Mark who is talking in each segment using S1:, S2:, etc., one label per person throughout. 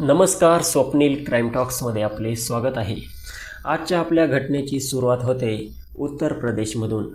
S1: नमस्कार स्वप्नील क्राईम टॉक्समध्ये आपले स्वागत आहे. आजच्या आपल्या घटनेची सुरुवात होते उत्तर प्रदेशमधून.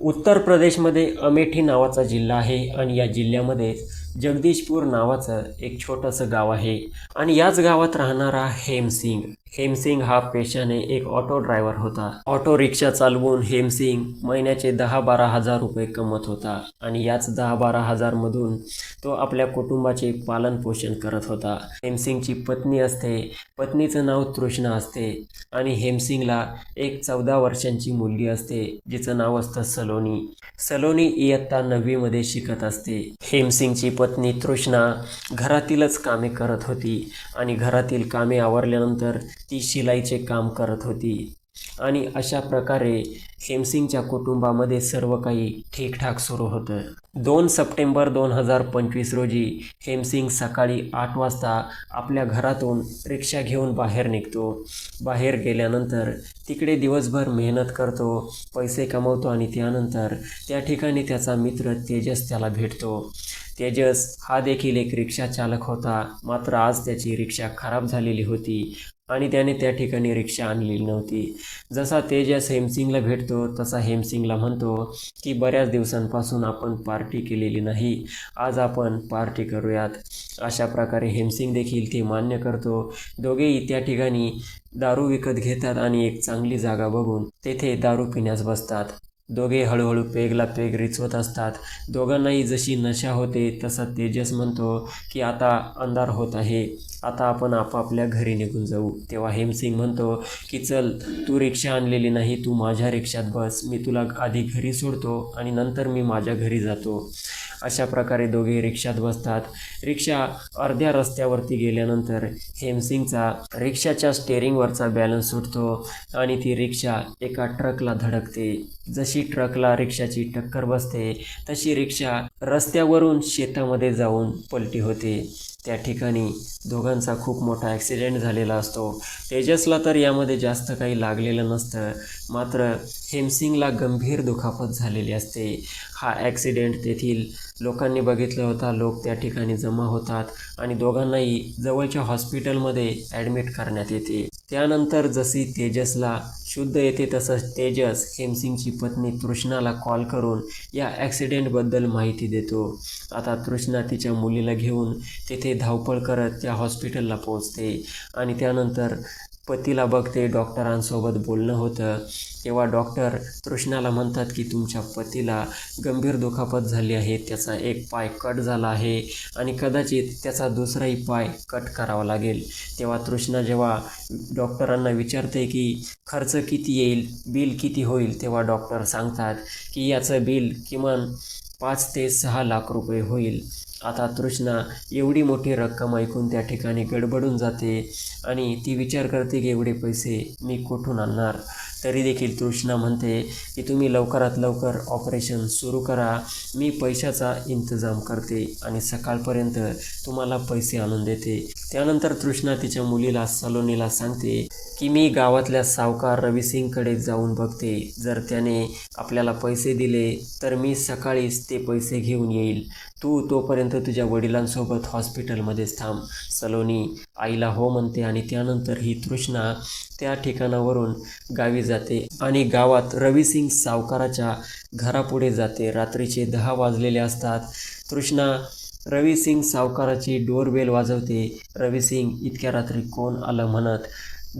S1: उत्तर प्रदेशमध्ये अमेठी नावाचा जिल्हा आहे आणि या जिल्ह्यामध्ये जगदीशपूर नावाचं एक छोटंसं गाव आहे. आणि याच गावात राहणारा हेमसिंग. हेमसिंग हा पेशाने एक ऑटो ड्रायव्हर होता. ऑटो रिक्षा चालवून हेमसिंग महिन्याचे दहा बारा हजार रुपये कमवत होता आणि याच दहा बारा हजारमधून तो आपल्या कुटुंबाचे पालन पोषण करत होता. हेमसिंगची पत्नी असते. पत्नीचं नाव तृष्णा असते आणि हेमसिंगला एक चौदा वर्षांची मुलगी असते जिचं नाव असतं सलोनी. सलोनी इयत्ता नववीमध्ये शिकत असते. हेमसिंगची पत्नी तृष्णा घरातीलच कामे करत होती आणि घरातील कामे आवरल्यानंतर ती शिलाईचे काम करत होती. आणि अशा प्रकारे हेमसिंगच्या कुटुंबामध्ये सर्व काही ठीकठाक सुरू होतं. दोन सप्टेंबर दोन हजार पंचवीस रोजी हेमसिंग सकाळी आठ वाजता आपल्या घरातून रिक्षा घेऊन बाहेर निघतो. बाहेर गेल्यानंतर तिकडे दिवसभर मेहनत करतो पैसे कमवतो आणि त्यानंतर त्या ठिकाणी त्याचा मित्र तेजस त्याला भेटतो. तेजस हा देखील एक रिक्षा चालक होता. मात्र आज त्याची रिक्षा खराब झालेली होती. आणि त्याने त्या ठिकाणी रिक्षा आणलेली नव्हती. जसा तेजस हेमसिंगला भेटतो तसा हेमसिंगला म्हणतो की बऱ्याच दिवसांपासून आपण पार्टी केलेली नाही आज आपण पार्टी करूयात. अशा प्रकारे हेमसिंग देखील ते मान्य करतो. दोघेही त्या ठिकाणी दारू विकत घेतात आणि एक चांगली जागा बघून तेथे दारू पिण्यास बसतात. दोघे हळूहळू पेगला पेग रिचवत असतात. दोघांनाही जशी नशा होते तसा तेजस म्हणतो की आता अंधार होत आहे. आता आपण आपापल्या घरी निघून जाऊ. तेव्हा हेमसिंग म्हणतो की चल तू रिक्षा आणलेली नाही तू माझ्या रिक्षात बस. मी तुला आधी घरी सोडतो आणि नंतर मी माझ्या घरी जातो. अशा प्रकारे दोघे रिक्षात बसतात. रिक्षा अर्ध्या रस्त्यावरती गेल्यानंतर हेमसिंगचा रिक्षाच्या स्टेअरिंगवरचा बॅलन्स सुटतो आणि ती रिक्षा एका ट्रकला धडकते. जशी ट्रकला रिक्षाची टक्कर बसते तशी रिक्षा रस्त्यावरून शेतामध्ये जाऊन पलटी होते. त्या ठिकाणी दोघांचा खूप मोठा ॲक्सिडेंट झालेला असतो. तेजसला तर यामध्ये जास्त काही लागलेलं नसतं. मात्र हेमसिंगला गंभीर दुखापत झालेली असते. हा ॲक्सिडेंट तेथील लोकांनी बघितला होता. लोक त्या ठिकाणी जमा होतात आणि दोघांनाही जवळच्या हॉस्पिटलमध्ये ॲडमिट करण्यात येते. त्यानंतर जशी तेजसला शुद्ध येते तसंच तेजस हेमसिंगची पत्नी तृष्णाला कॉल करून या ॲक्सिडेंटबद्दल माहिती देतो. आता तृष्णा तिच्या मुलीला घेऊन तेथे धावपळ करत त्या हॉस्पिटलला पोहोचते आणि त्यानंतर पतीला बघते डॉक्टरांसोबत बोलणं होतं. तेव्हा डॉक्टर तृष्णाला म्हणतात की तुमच्या पतीला गंभीर दुखापत झाली आहे त्याचा एक पाय कट झाला आहे आणि कदाचित त्याचा दुसराही पाय कट करावा लागेल. तेव्हा तृष्णा जेव्हा डॉक्टरांना विचारते की खर्च किती येईल? बिल किती होईल? तेव्हा डॉक्टर सांगतात की याचं बिल किमान पाच ते सहा लाख रुपये होईल. आता तृष्णा एवढी मोठी रक्कम ऐकून त्या ठिकाणी गडबडून जाते. आणि ती विचार करते की एवढे पैसे मी कुठून आणणार? तरी देखील तृष्णा म्हणते की तुम्ही लवकरात लवकर ऑपरेशन सुरू करा. मी पैशाचा इंतजाम करते आणि सकाळपर्यंत तुम्हाला पैसे आणून देते. त्यानंतर तृष्णा तिच्या मुलीला सलोनीला सांगते की मी गावातल्या सावकार रविसिंगकडे जाऊन बघते. जर त्याने आपल्याला पैसे दिले तर मी सकाळीच ते पैसे घेऊन येईल. तू तोपर्यंत तुझ्या वडिलांसोबत हॉस्पिटलमध्येच थांब. सलोनी आईला हो म्हणते आणि त्यानंतर ही तृष्णा त्या ठिकाणावरून गावी जाते आणि गावात रविसिंग सावकाराच्या घरापुढे जाते. रात्रीचे दहा वाजलेले असतात. तृष्णा रवी सिंग सावकाराची डोरबेल वाजवते. रवी सिंग इतक्या रात्री कोण आलं म्हणत?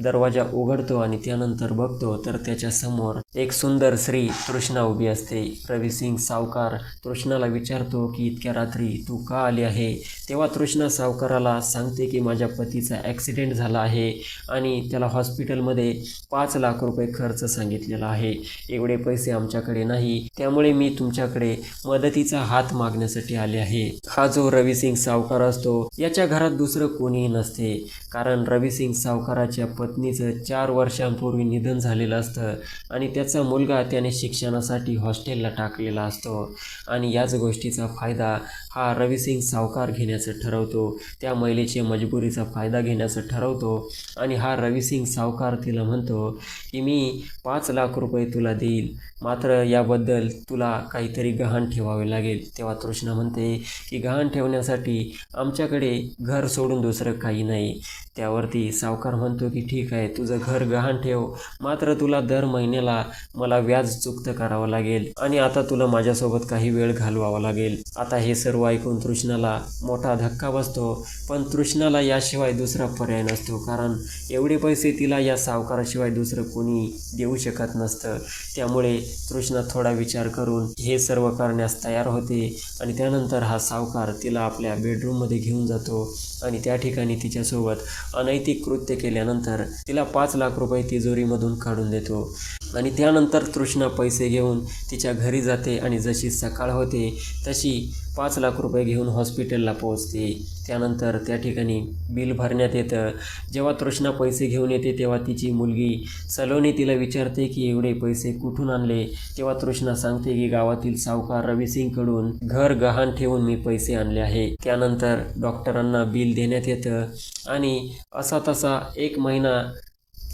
S1: दरवाजा उघडतो आणि त्यानंतर बघतो तर त्याच्यासमोर एक सुंदर स्त्री तृष्णा उभी असते. रवी सिंग सावकार तृष्णाला विचारतो की इतक्या रात्री तू का आली आहे? तेव्हा तृष्णा सावकाराला सांगते की माझ्या पतीचा ॲक्सिडेंट झाला आहे आणि त्याला हॉस्पिटलमध्ये पाच लाख रुपये खर्च सांगितलेला आहे. एवढे पैसे आमच्याकडे नाही. त्यामुळे मी तुमच्याकडे मदतीचा हात मागण्यासाठी आले आहे. हा जो रवी सिंग सावकार असतो याच्या घरात दुसरं कोणीही नसते. कारण रवी सिंग सावकाराच्या पत्नीचं चार वर्षांपूर्वी निधन झालेलं असतं आणि त्याचा मुलगा त्याने शिक्षणासाठी हॉस्टेलला टाकलेला असतो. आणि याच गोष्टीचा फायदा हा रविसिंग सावकार घेण्याचं ठरवतो. त्या महिलेचे मजबुरीचा फायदा घेण्याचं ठरवतो. आणि हा रविसिंग सावकार तिला म्हणतो की मी पाच लाख रुपये तुला देईल. मात्र याबद्दल तुला काहीतरी गहाण ठेवावे लागेल. तेव्हा तृष्णा म्हणते की गहाण ठेवण्यासाठी आमच्याकडे घर सोडून दुसरं काही नाही. त्यावरती सावकार म्हणतो की ठीक आहे तुझं घर गहाण ठेव. मात्र तुला दर महिन्याला मला व्याज चुकतं करावं लागेल. आणि आता तुला माझ्यासोबत काही वेळ घालवावा लागेल. आता हे सर्व ऐकून तृष्णाला मोठा धक्का बसतो. पण तृष्णाला याशिवाय दुसरा पर्याय नसतो कारण एवढे पैसे तिला या सावकाराशिवाय दुसरं कोणी देऊ शकत नसतं. त्यामुळे तृष्णा थोडा विचार करून हे सर्व करण्यास तयार होते आणि त्यानंतर हा सावकार तिला आपल्या बेडरूममध्ये घेऊन जातो आणि त्या ठिकाणी तिच्यासोबत अनैतिक कृत्य केल्यानंतर तिला पाच लाख रुपये तिजोरीमधून काढून देतो. आणि त्यानंतर तृष्णा पैसे घेऊन तिच्या घरी जाते आणि जशी सकाळ होते तशी पाच लाख रुपये घेऊन हॉस्पिटलला पोहोचते. त्यानंतर त्या ठिकाणी बिल भरण्यात येतं. जेव्हा तृष्णा पैसे घेऊन येते तेव्हा तिची मुलगी सलोनी तिला विचारते की एवढे पैसे कुठून आणले? तेव्हा तृष्णा सांगते की गावातील सावकार रविसिंगकडून घर गहाण ठेवून मी पैसे आणले आहे. त्यानंतर डॉक्टरांना बिल देण्यात येतं आणि असा तसा एक महिना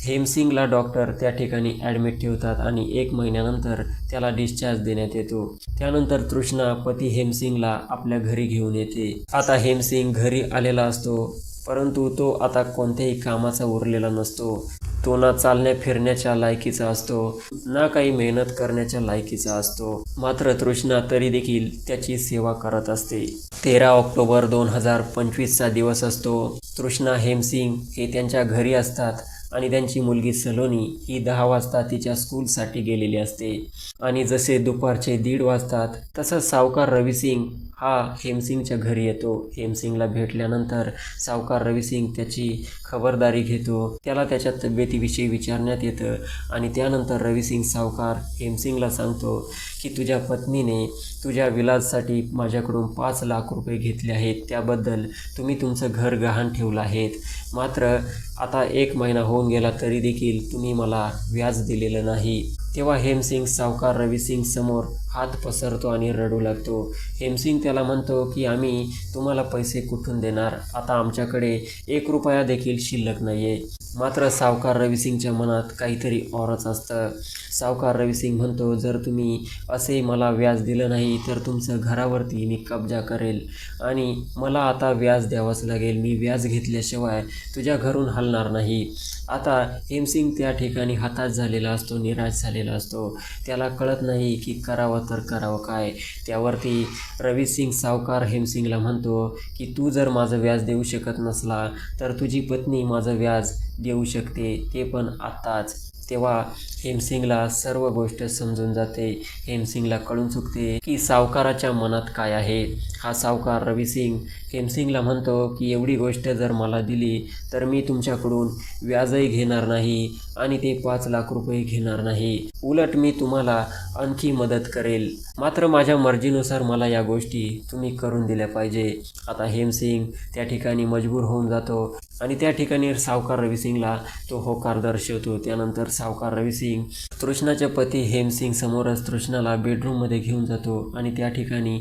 S1: हेमसिंगला डॉक्टर त्या ठिकाणी ॲडमिट ठेवतात आणि एक महिन्यानंतर त्याला डिस्चार्ज देण्यात येतो. त्यानंतर तृष्णा पती हेमसिंगला आपल्या घरी घेऊन येते. आता हेमसिंग घरी आलेला असतो परंतु तो आता कोणत्याही कामाचा उरलेला नसतो. तो ना चालण्या फिरण्याच्या लायकीचा असतो ना काही मेहनत करण्याच्या लायकीचा असतो. मात्र तृष्णा तरी देखील त्याची सेवा करत असते. तेरा ऑक्टोबर दोन हजार पंचवीसचा दिवस असतो. तृष्णा हेमसिंग हे त्यांच्या घरी असतात. आणि त्यांची मुलगी सलोनी ही दहा वाजता तिच्या स्कूलसाठी गेलेली असते. आणि जसे दुपारचे दीड वाजतात तसंच सावकार रवी सिंग हा हेमसिंगच्या घरी येतो. हेमसिंगला भेटल्यानंतर सावकार रविसिंग त्याची खबरदारी घेतो. त्याला त्याच्या तब्येतीविषयी विचारण्यात येतं आणि त्यानंतर रविसिंग सावकार हेमसिंगला सांगतो की तुझ्या पत्नीने तुझ्या विलाजसाठी माझ्याकडून पाच लाख रुपये घेतले आहेत. त्याबद्दल तुम्ही तुमचं घर गहाण ठेवलं आहेत. मात्र आता एक महिना होऊन गेला तरी देखील तुम्ही मला व्याज दिलेलं नाही. तेव्हा हेमसिंग सावकार रविसिंग समोर हात पसरतो आणि रडू लागतो. हेमसिंग त्याला म्हणतो की आम्ही तुम्हाला पैसे कुठून देणार? आता आमच्याकडे एक रुपया देखील शिल्लक नाही आहे मात्र सावकार रविसिंगच्या मनात काहीतरी औरच असतं. सावकार रविसिंग म्हणतो जर तुम्ही असे मला व्याज दिलं नाही तर तुमचं घरावरती मी कब्जा करेल. आणि मला आता व्याज द्यावंच लागेल. मी व्याज घेतल्याशिवाय तुझ्या घरून हलणार नाही. आता हेमसिंग त्या ठिकाणी हताश झालेला असतो निराश झालेला असतो. त्याला कळत नाही की करावं तर करावं काय. त्यावरती रविसिंग सावकार हेमसिंगला म्हणतो की तू जर माझं व्याज देऊ शकत नसला तर तुझी पत्नी माझं व्याज देऊ शकते. ते पण आत्ताच. तेव्हा हेमसिंगला सर्व गोष्ट समजून जाते. हेमसिंगला कळून चुकते की सावकाराच्या मनात काय आहे. हा सावकार रविसिंग हेमसिंगला म्हणतो की एवढी गोष्ट जर मला दिली तर मी तुमच्याकडून व्याजही घेणार नाही आणि ते पाच लाख रुपये घेणार नाही. उलट मी तुम्हाला आणखी मदत करेल. मात्र माझ्या मर्जीनुसार मला या गोष्टी तुम्ही करून दिल्या पाहिजे. आता हेमसिंग त्या ठिकाणी मजबूर होऊन जातो. आणि त्या ठिकाणी सावकार रविसिंगला तो होकार दर्शवतो. त्यानंतर सावकार रविसिंग तृष्णाचे पती हेमसिंग समोरच तृष्णाला बेडरूममध्ये घेऊन जातो आणि त्या ठिकाणी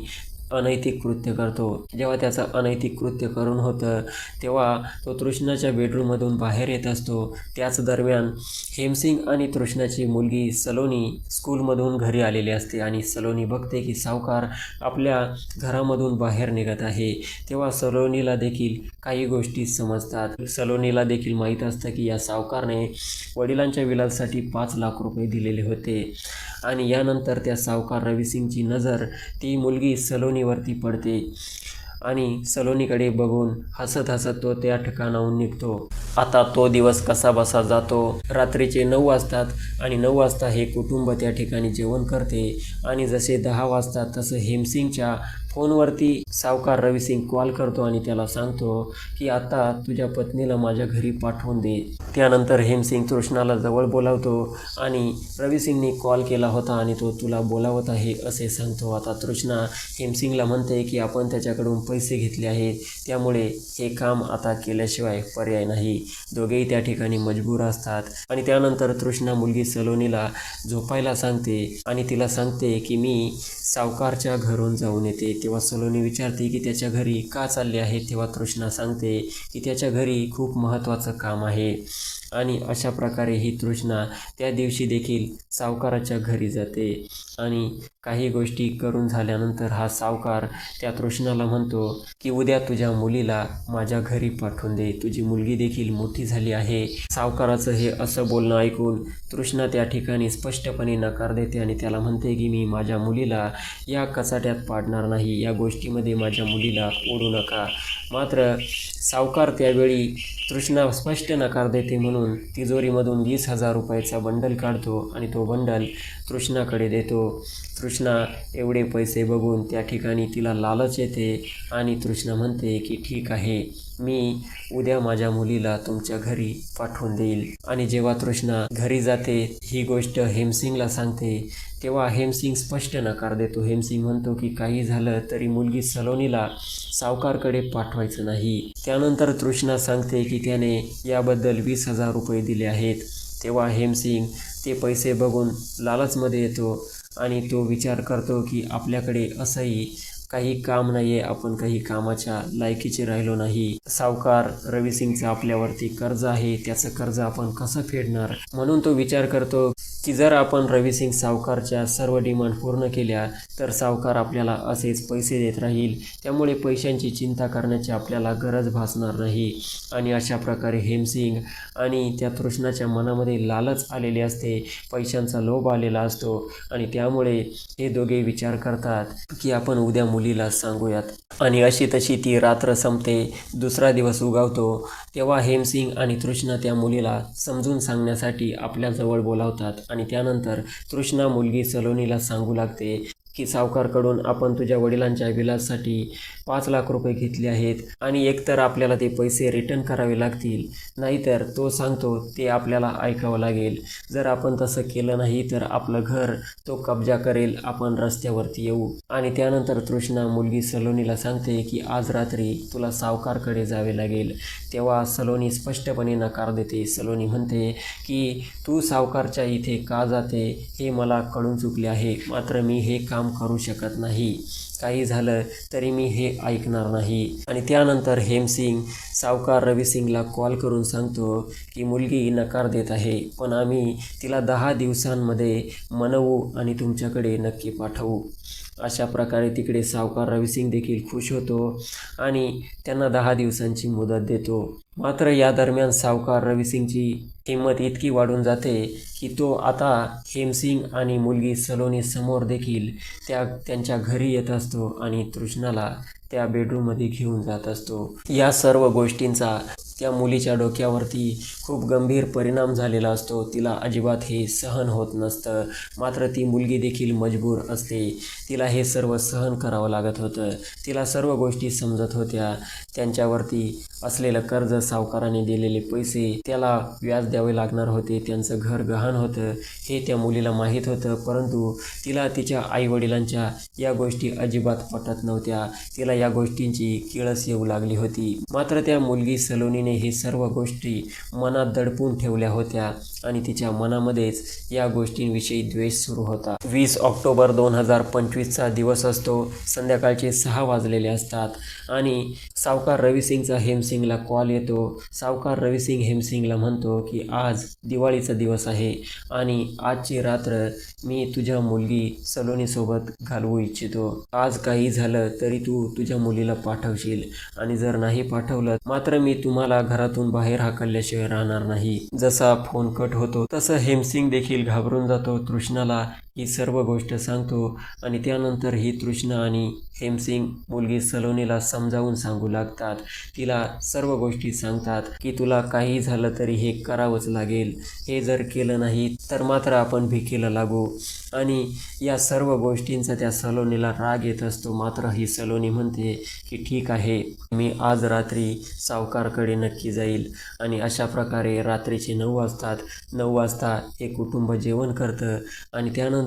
S1: अनैतिक कृत्य करतो. जेव्हा त्याचं अनैतिक कृत्य करून होतं तेव्हा तो तृष्णाच्या बेडरूममधून बाहेर येत असतो. त्याच दरम्यान हेमसिंग आणि तृष्णाची मुलगी सलोनी स्कूलमधून घरी आलेली असते आणि सलोनी बघते की सावकार आपल्या घरामधून बाहेर निघत आहे. तेव्हा सलोनीला देखील काही गोष्टी समजतात. सलोनीला देखील माहीत असतं की या सावकारने वडिलांच्या विलासाठी पाच लाख रुपये दिलेले होते. आणि यानंतर त्या सावकार रवी सिंगची नजर ती मुलगी सलोनी सलोनीवरती पडते आणि सलोनीकडे बघून हसत हसत तो त्या ठिकाणाहून निघतो. आता तो दिवस कसा बसा जातो. रात्रीचे नऊ वाजतात आणि नऊ वाजता हे कुटुंब त्या ठिकाणी जेवण करते. आणि जसे दहा वाजतात तसं हेमसिंगच्या फोनवरती सावकार रविसिंग कॉल करतो आणि त्याला सांगतो की आता तुझ्या पत्नीला माझ्या घरी पाठवून दे. त्यानंतर हेमसिंग तृष्णाला जवळ बोलावतो आणि रविसिंगनी कॉल केला होता आणि तो तुला बोलावत आहे असे सांगतो. आता तृष्णा हेमसिंगला म्हणते की आपण त्याच्याकडून पैसे घेतले आहेत. त्यामुळे हे काम आता केल्याशिवाय पर्याय नाही. दोघेही त्या ठिकाणी मजबूर असतात आणि त्यानंतर तृष्णा मुलगी सलोनीला झोपायला सांगते आणि तिला सांगते की मी सावकारच्या घरून जाऊन येते. तेव्हा सलोनी विचारते की त्याच्या घरी का चालले आहे तेव्हा कृष्णा सांगते की त्याच्या घरी खूप महत्त्वाचं काम आहे. आणि अशा प्रकारे ही तृष्णा त्या दिवशी देखील सावकाराच्या घरी जाते. आणि काही गोष्टी करून झाल्यानंतर हा सावकार त्या तृष्णाला म्हणतो की उद्या तुझ्या मुलीला माझ्या घरी पाठवून दे. तुझी मुलगी देखील मोठी झाली आहे. सावकाराचं हे असं बोलणं ऐकून तृष्णा त्या ठिकाणी स्पष्टपणे नकार देते आणि त्याला म्हणते की मी माझ्या मुलीला या कचाट्यात पाडणार नाही. या गोष्टीमध्ये माझ्या मुलीला ओढू नका. मात्र सावकार त्यावेळी तृष्णा स्पष्ट नकार देते म्हणून तिजोरीमधून वीस हजार रुपयाचा बंडल काढतो आणि तो बंडल तृष्णाकडे देतो. तृष्णा एवढे पैसे बघून त्या ठिकाणी तिला लालच येते आणि तृष्णा म्हणते की ठीक आहे मी उद्या माझ्या मुलीला तुमच्या घरी पाठवून देईल. आणि जेव्हा तृष्णा घरी जाते ही गोष्ट हेमसिंगला सांगते. तेव्हा हेमसिंग स्पष्ट नकार देतो. हेमसिंग म्हणतो की काही झालं तरी मुलगी सलोनीला सावकारकडे पाठवायचं नाही. त्यानंतर तृष्णा सांगते की त्याने याबद्दल वीस हजार रुपये दिले आहेत. तेव्हा हेमसिंग ते पैसे बघून लालचमध्ये येतो आणि तो विचार करतो की आपल्याकडे असंही काही काम नाहीये आपण काही कामाच्या लायकीचे राहिलो नाही. सावकार रवी सिंगचं आपल्यावरती कर्ज आहे त्याचं कर्ज आपण कसं फेडणार? म्हणून तो विचार करतो की जर आपण रविसिंग सावकारच्या सर्व डिमांड पूर्ण केल्या तर सावकार आपल्याला असेच पैसे देत राहील. त्यामुळे पैशांची चिंता करण्याची आपल्याला गरज भासणार नाही. आणि अशा प्रकारे हेमसिंग आणि त्या तृष्णाच्या मनामध्ये लालच आलेली असते. पैशांचा लोभ आलेला असतो. आणि त्यामुळे हे दोघे विचार करतात की आपण उद्या मुलीला सांगूयात. आणि अशी तशी ती रात्र संपते. दुसरा दिवस उगावतो. तेव्हा हेमसिंग आणि तृष्णा त्या मुलीला समजून सांगण्यासाठी आपल्याजवळ बोलावतात. आणि त्यानंतर तृष्णा मुलगी सलोनीला सांगू लागते. की सावकारकडून आपण तुझ्या वडिलांच्या विलाससाठी पाच लाख रुपये घेतले आहेत आणि एकतर आपल्याला ते पैसे रिटर्न करावे लागतील. नाहीतर तो सांगतो ते आपल्याला ऐकावं लागेल. जर आपण तसं केलं नाही तर आपलं घर तो कब्जा करेल. आपण रस्त्यावरती येऊ. आणि त्यानंतर तृष्णा मुलगी सलोनीला सांगते की आज रात्री तुला सावकारकडे जावे लागेल. तेव्हा सलोनी स्पष्टपणे नकार देते. सलोनी म्हणते की तू सावकारच्या इथे का जाते? हे मला कळून चुकले आहे. मात्र मी हे काम करू शकत नाही. काही झालं तरी मी हे ऐकणार नाही. आणि त्यानंतर हेमसिंग सावकार रविसिंगला कॉल करून सांगतो की मुलगी नकार देत आहे पण आम्ही तिला दहा दिवसांमध्ये मनवू आणि तुमच्याकडे नक्की पाठवू. अशा प्रकारे तिकडे सावकार रविसिंग देखील खुश होतो आणि त्यांना दहा दिवसांची मुदत देतो. मात्र या दरम्यान सावकार रविसिंगची किंमत इतकी वाढून जाते की तो आता हेमसिंग आणि मुलगी सलोनी समोर देखील त्या त्यांच्या घरी येत असतो आणि तृष्णाला त्या बेडरूममध्ये घेऊन जात असतो. या सर्व गोष्टींचा त्या मुलीच्या डोक्यावरती खूप गंभीर परिणाम झालेला असतो. तिला अजिबात हे सहन होत नसतं. मात्र ती मुलगी देखील मजबूर असते. तिला हे सर्व सहन करावं लागत होतं. तिला सर्व गोष्टी समजत होत्या. त्यांच्यावरती असलेलं कर्ज सावकाराने दिलेले पैसे त्याला व्याज द्यावे लागणार होते. त्यांचं घर गहाण होतं. हे त्या मुलीला माहीत होतं. परंतु तिला तिच्या आईवडिलांच्या या गोष्टी अजिबात पटत नव्हत्या. तिला या गोष्टींची किळस येऊ लागली होती. मात्र त्या मुलगी सलोनी सलोनीने हे सर्व गोष्टी मनात दडपून ठेवल्या होत्या. आणि तिच्या मनामध्येच या गोष्टींविषयी द्वेष सुरू होता. वीस ऑक्टोबर दोन हजार पंचवीसचा दिवस असतो. संध्याकाळचे सहा वाजलेले असतात. आणि सावकार रविसिंगचा हेमसिंगला कॉल येतो. सावकार रविसिंग हेमसिंगला म्हणतो की आज दिवाळीचा दिवस आहे आणि आजची रात्र मी तुझ्या मुलगी सलोनीसोबत घालवू इच्छितो. आज काही झालं तरी तू तुझ्या मुलीला पाठवशील आणि जर नाही पाठवलं मात्र मी तुम्हाला घरातून बाहेर हाकलल्याशिवाय राहणार नाही. जसा फोन कट होतो. तसं हेमसिंग देखील घाबरून जातो तृष्णाला. ही सर्व गोष्ट सांगतो आणि त्यानंतर ही तृष्णा आणि हेमसिंग मुलगी सलोनीला समजावून सांगू लागतात. तिला सर्व गोष्टी सांगतात की तुला काही झालं तरी हे करावंच लागेल. हे जर केलं नाही तर मात्र आपण भिकेला लागू. आणि या सर्व गोष्टींचा त्या सलोनीला राग येत असतो. मात्र ही सलोनी म्हणते की ठीक आहे मी आज रात्री सावकारकडे नक्की जाईल. आणि अशा प्रकारे रात्रीचे नऊ वाजतात. नऊ वाजता हे कुटुंब जेवण करतं. आणि त्यानंतर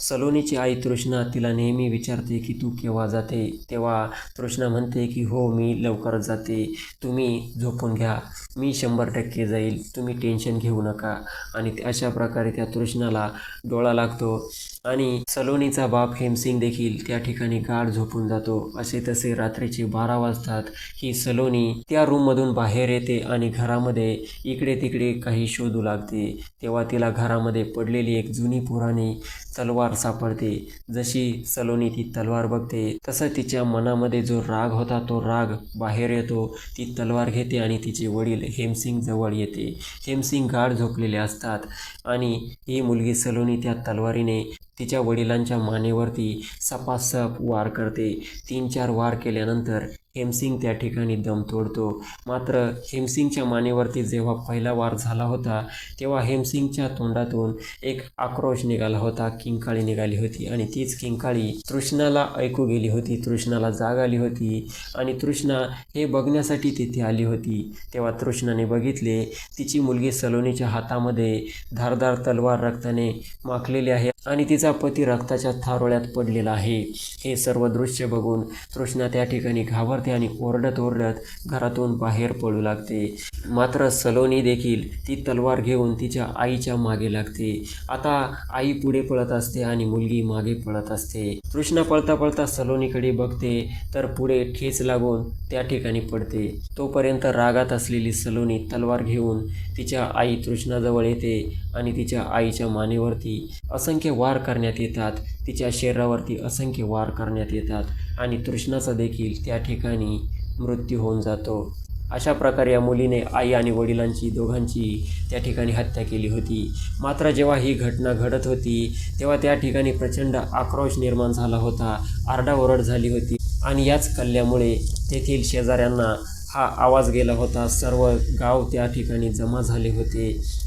S1: सलोनीची आई तृष्णा तिला नेहमी विचारते की तू केव्हा जाते? तेव्हा तृष्णा म्हणते की हो मी लवकर जाते. तुम्ही झोपून घ्या. मी शंभर टक्के जाईल. तुम्ही टेन्शन घेऊ नका. आणि अशा प्रकारे त्या तृष्णाला डोळा लागतो. आणि सलोनीचा बाप हेमसिंग देखील त्या ठिकाणी गाढ झोपून जातो. असे तसे रात्रीचे बारा वाजतात ही सलोनी त्या रूममधून बाहेर येते आणि घरामध्ये इकडे तिकडे काही शोधू लागते. तेव्हा तिला घरामध्ये पडलेली एक जुनी पुराणी तलवार सापडते. जशी सलोनी ती तलवार बघते तसं तिच्या मनामध्ये जो राग होता तो राग बाहेर येतो. ती तलवार घेते आणि तिचे वडील हेमसिंग जवळ येते. हेमसिंग गाढ झोपलेले असतात आणि ही मुलगी सलोनी त्या तलवारीने तिच्या वडिलांच्या मानेवरती सपासप वार करते. तीन चार वार केल्यानंतर हेमसिंग त्या ठिकाणी दम तोडतो. मात्र हेमसिंगच्या मानेवरती जेव्हा पहिला वार झाला होता तेव्हा हेमसिंगच्या तोंडातून एक आक्रोश निघाला होता किंकाळी निघाली होती आणि तीच किंकाळी तृष्णाला ऐकू गेली होती तृष्णाला जाग आली होती आणि तृष्णा हे बघण्यासाठी तिथे आली होती. तेव्हा तृष्णाने बघितले तिची मुलगी सलोनीच्या हातामध्ये धारदार तलवार रक्ताने माखलेली आहे आणि तिचा पती रक्ताच्या थारोळ्यात पडलेला आहे. हे सर्व दृश्य बघून तृष्णा त्या ठिकाणी घाबर लागते आणि ओरडत ओरडत घरातून बाहेर पडू लागते. मात्र सलोनी देखील ती तलवार घेऊन तिच्या आईच्या मागे लागते. आता आई पुढे पळत असते आणि मुलगी मागे पळत असते. कृष्णा पळता पळता सलोनीकडे बघते तर पुढे ठेच लागून त्या ठिकाणी पडते. तोपर्यंत रागात असलेली सलोनी तलवार घेऊन तिच्या आई तृष्णाजवळ येते आणि तिच्या आईच्या मानेवरती असंख्य वार करण्यात येतात. तिच्या शरीरावरती असंख्य वार करण्यात येतात आणि तृष्णाचा देखील त्या ठिकाणी मृत्यू होऊन जातो. अशा प्रकारे या मुलीने आई आणि वडिलांची दोघांची त्या ठिकाणी हत्या केली होती. मात्र जेव्हा ही घटना घडत होती तेव्हा त्या ठिकाणी प्रचंड आक्रोश निर्माण झाला होता आरडाओरड झाली होती आणि याच कल्ल्यामुळे तेथील शेजाऱ्यांना हा आवाज गेला होता सर्व गाव त्या ठिकाणी जमा झाले होते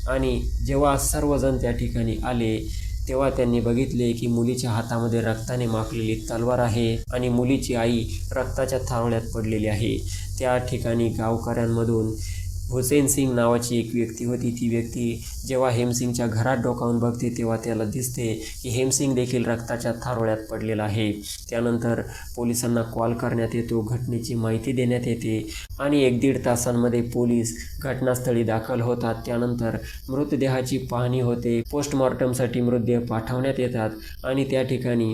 S1: आणि जेव्हा सर्वजण त्या ठिकाणी आले तेव्हा त्यांनी बघितले की मुलीच्या हातामध्ये रक्ताने माखलेली तलवार आहे आणि मुलीची आई रक्ताच्या थारोळ्यात पडलेली आहे. त्या ठिकाणी गावकऱ्यांमधून हुसेन सिंग नावाची एक व्यक्ती होती. ती व्यक्ती जेव्हा हेमसिंगच्या घरात डोकावून बघते तेव्हा त्याला दिसते की हेमसिंग देखील रक्ताच्या थारोळ्यात पडलेला आहे. त्यानंतर पोलिसांना कॉल करण्यात येतो घटनेची माहिती देण्यात येते आणि एक दीड तासांमध्ये पोलीस घटनास्थळी दाखल होतात. त्यानंतर मृतदेहाची पाहणी होते. पोस्टमॉर्टमसाठी मृतदेह पाठवण्यात येतात आणि त्या ठिकाणी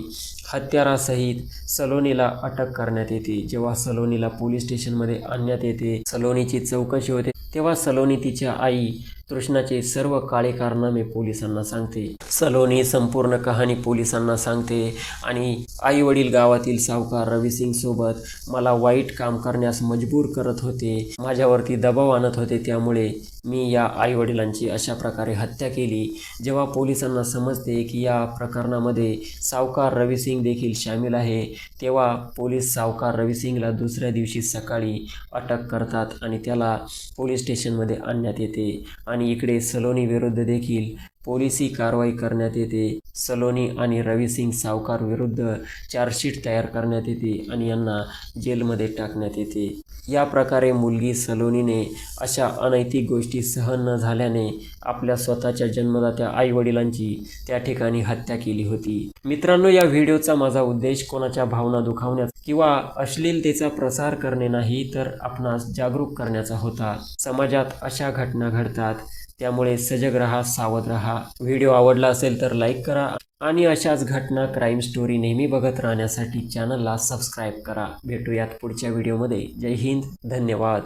S1: हत्यारासहित सलोनीला अटक करण्यात येते. जेव्हा सलोनीला पोलीस स्टेशनमध्ये आणण्यात येते सलोनीची चौकशी होते तेव्हा सलोनी तिच्या आई कृष्णाचे सर्व काळे कारनामे पोलिसांना सांगते. सलोनी संपूर्ण कहाणी पोलिसांना सांगते आणि आई वडील गावातील सावकार रविसिंग सोबत मला वाईट काम करण्यास मजबूर करत होते. माझ्यावरती दबाव आणत होते. त्यामुळे मी या आई वडिलांची अशा प्रकारे हत्या केली. जेव्हा पोलिसांना समजते की या प्रकरणामध्ये सावकार रविसिंग देखील सामील आहे तेव्हा पोलीस सावकार रविसिंगला दुसऱ्या दिवशी सकाळी अटक करतात आणि त्याला पोलीस स्टेशनमध्ये आणण्यात येते आणि इकडे सलोनी विरुद्ध देखील पोलिसी कारवाई करण्यात येते. सलोनी आणि रविसिंग सावकार विरुद्ध चार्जशीट तयार करण्यात येते आणि यांना जेलमध्ये टाकण्यात येते. या प्रकारे मुलगी सलोनीने अशा अनैतिक गोष्टी सहन न झाल्याने आपल्या स्वतःच्या जन्मदात्या आई वडिलांची त्या ठिकाणी हत्या केली होती. मित्रांनो या व्हिडिओचा माझा उद्देश कोणाच्या भावना दुखावण्याचा किंवा अश्लीलतेचा प्रसार करणे नाही तर आपणास जागरूक करण्याचा होता. समाजात अशा घटना घडतात त्यामुळे सजग रहा सावध रहा. व्हिडिओ आवडला असेल तर लाईक करा आणि अशाच घटना क्राईम स्टोरी नेहमी बघत राहण्यासाठी चॅनलला सबस्क्राईब करा. भेटूयात पुढच्या व्हिडिओमध्ये जय हिंद. धन्यवाद.